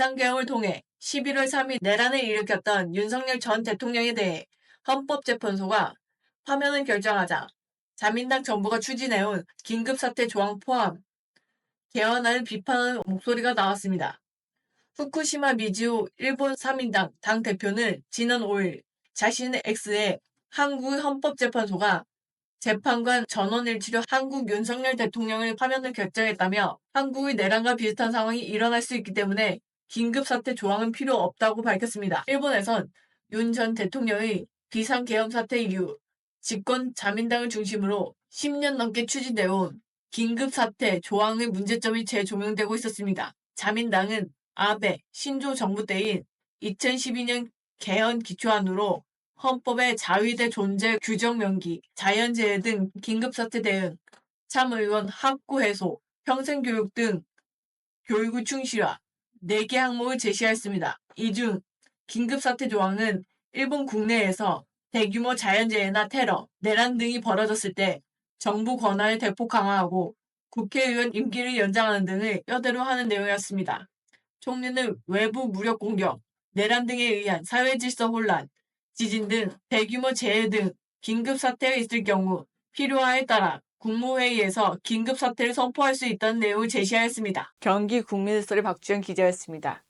비상계엄을 통해 11월 3일 내란을 일으켰던 윤석열 전 대통령에 대해 헌법재판소가 파면을 결정하자 자민당 정부가 추진해온 긴급사태 조항 포함 개헌안을 비판하는 목소리가 나왔습니다. 후쿠시마 미지오 일본 3인당 당 대표는 지난 5일 자신의 X에 한국의 헌법재판소가 재판관 전원을 치려 한국 윤석열 대통령을 파면을 결정했다며 한국의 내란과 비슷한 상황이 일어날 수 있기 때문에 긴급사태 조항은 필요 없다고 밝혔습니다. 일본에선 윤 전 대통령의 비상계엄 사태 이후 집권 자민당을 중심으로 10년 넘게 추진되어 온 긴급사태 조항의 문제점이 재조명되고 있었습니다. 자민당은 아베, 신조 정부 때인 2012년 개헌 기초안으로 헌법의 자위대 존재 규정 명기, 자연재해 등 긴급사태 대응, 참의원 학구 해소, 평생교육 등 교육의 충실화 4개 항목을 제시하였습니다. 이 중 긴급사태 조항은 일본 국내에서 대규모 자연재해나 테러, 내란 등이 벌어졌을 때 정부 권한을 대폭 강화하고 국회의원 임기를 연장하는 등을 뼈대로 하는 내용이었습니다. 총리는 외부 무력 공격, 내란 등에 의한 사회 질서 혼란, 지진 등 대규모 재해 등 긴급 사태가 있을 경우 필요하에 따라 국무회의에서 긴급 사태를 선포할 수 있다는 내용을 제시하였습니다. 경기 국민의 소리 박주영 기자였습니다.